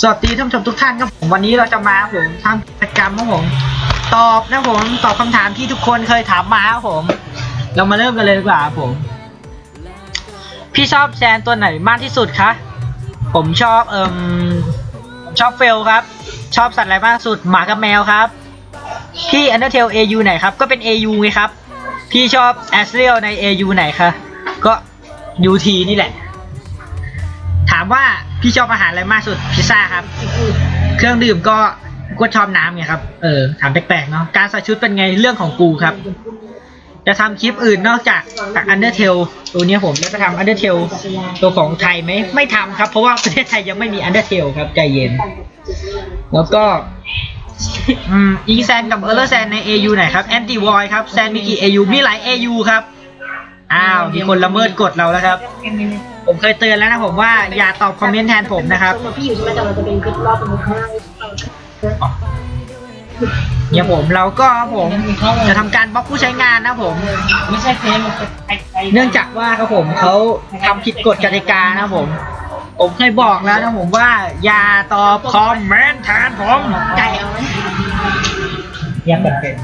สวัสดีท่านผู้ชมทุกท่านครับผมวันนี้เราจะมาครับผมทำกิจกรรมครับผม ตอบนะผมตอบคำถามที่ทุกคนเคยถามมาครับผม เรามาเริ่มกันเลยดีกว่าครับผม พี่ชอบแซนตัวไหนมากที่สุดคะผมชอบเอ่มชอบเฟลครับ ชอบสัตว์อะไรมากที่สุดหมากับแมวครับ พี่อันเดอร์เทล AU ไหนครับ ก็เป็น AU ไงครับ พี่ชอบแอสเรียลใน AU ไหนคะก็ UT นี่แหละ ถามว่า พี่ชอบอาหารอะไรมากสุดพิซซ่าครับ เครื่องดื่มก็ก็ชอบน้ำไงครับ เออถามแปลกๆเนาะการใส่ชุดเป็นไงเรื่องของกูครับ จะทำคลิปอื่นนอกจากจากอันเดอร์เทลตัวเนี้ยผมแล้วจะทำอันเดอร์เทลตัวของไทยไหมไม่ทำครับ เพราะว่าประเทศไทยยังไม่มีอันเดอร์เทลครับใจเย็น แล้วก็อืมอิงแซนกับเออร์เลอร์แซนใน AU ไหนครับแอนตี้วอยครับแซนมีกี่ AU มีหลาย AU ครับ อ้าว มีคนละเมิดกฎเราแล้วครับ ผมเคยเตือนแล้วนะผมว่าอย่าตอบคอมเมนต์แทนผมนะครับพี่อยู่ใช่ไหมแต่เราจะเป็นคลิปรอบตรงข้างล่างอย่างผมเราก็ครับผมจะทำการบล็อกผู้ใช้งานนะผมไม่ใช่เฟซมันเป็นไอไอเนื่องจากว่าครับผมเขาทำผิดกฎกติกานะผม ผมเคยบอกแล้วนะผมว่า อย่าตอบคอมเมนต์แทนผมไก่เอาไหมยังแบบเป็น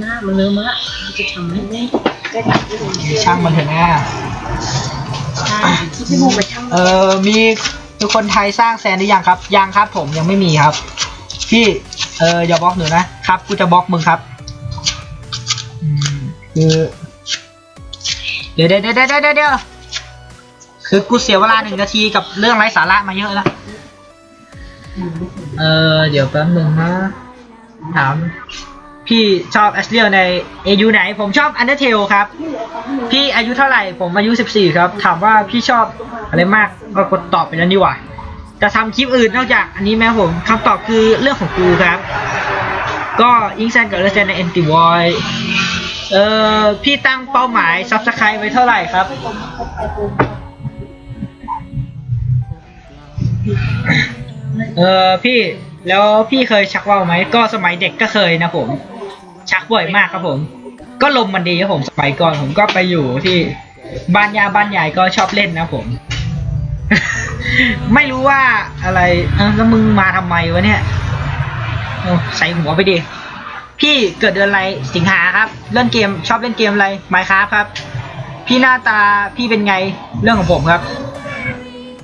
หน้ามันเริ่มละจะทำให้ได้ได้ตัดที่ตรงนี้ช่างมันเถอะนะใช่ที่พี่บูไปช่างเออมีทุกคนไทยสร้างแซนหรือยังครับ ยังครับผมยังไม่มีครับ พี่ เอออย่าบล็อกหนูนะครับกูจะบล็อกมึงครับอืมคือเดี๋ยวเดี๋ยวเดี๋ยวเดี๋ยวเดี๋ยวเดี๋ยวคือกูเสียเวลาหนึ่งนาทีกับเรื่องไร้สาระมาเยอะแล้วเออเดี๋ยวแป๊บนึงนะถาม พี่ชอบแอชเลียใน AU ไหน ผมชอบ Undertale ครับ พี่อายุเท่าไหร่ ผมอายุ 14 ครับ ถามว่าพี่ชอบอะไรมากก็กดตอบไปแล้วนี่หว่า จะทำคลิปอื่นนอกจากอันนี้ไหมผมคำตอบคือเรื่องของกูครับ ก็อิงแซนกับเรเซนใน Anti v o i เอ่อพี่ตั้งเป้าหมาย Subscribe ไว้เท่าไหร่ครับ เออพี่แล้วพี่เคยชักว่าวไหม ก็สมัยเด็กก็เคยนะผม ชักบ่อยมากครับผม ก็ลมมันดีครับผมสมัยก่อนผมก็ไปอยู่ที่บ้านยาบ้านใหญ่ก็ชอบเล่นนะผม ไม่รู้ว่าอะไรเออแล้วมึงมาทำไมวะเนี่ยใส่หัวไปดิพี่เกิดเดือนอะไรสิงหาครับเล่นเกมชอบเล่นเกมอะไรไมค์ครับครับ พี่หน้าตาพี่เป็นไงเรื่องของผมครับ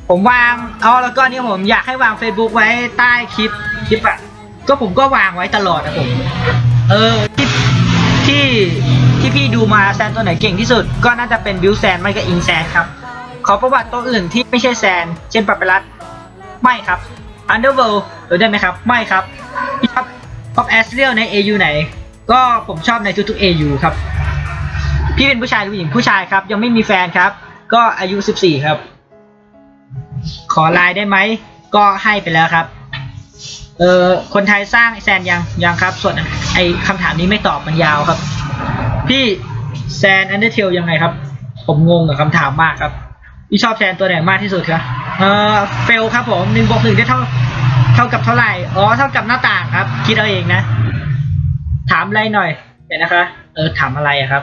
ผมวางอ๋อแล้วก็นี่ผมอยากให้วาง Facebook ไว้ใต้คลิปคลิปอะก็ผมก็วางไว้ตลอดนะผม เออที่ที่ที่พี่ดูมาแซนตัวไหนเก่งที่สุด ก็น่าจะเป็นบิวแซนไม่ก็อิงแซนครับ ขอประวัติตัวอื่นที่ไม่ใช่แซน เช่นปัปเปรัสไม่ครับอันเดอร์เวิลด์ได้ไหมครับ ไม่ครับพี่ชอบชอบแอสเรียลใน AU ไหน ก็ผมชอบในทุกๆ AU ครับ พี่เป็นผู้ชายหรือผู้หญิงผู้ชายครับ ยังไม่มีแฟนครับ ก็อายุ 14 ครับ ขอไลน์ได้ไหม ก็ให้ไปแล้วครับ เออคนไทยสร้างแซนยังยังครับ ส่วนไอคำถามนี้ไม่ตอบมันยาวครับ พี่แซนอันเดอร์เทลยังไงครับ ผมงงกับคำถามมากครับพี่ชอบแซนตัวไหนมากที่สุดครับเออเฟลครับผมหนึ่งบวกหนึ่งได้เท่าเท่ากับเท่าไหร่อ๋อเท่ากับหน้าต่างครับ คิดเอาเองนะ ถามอะไรหน่อยเดี๋ยวนะคะ เออถามอะไรครับ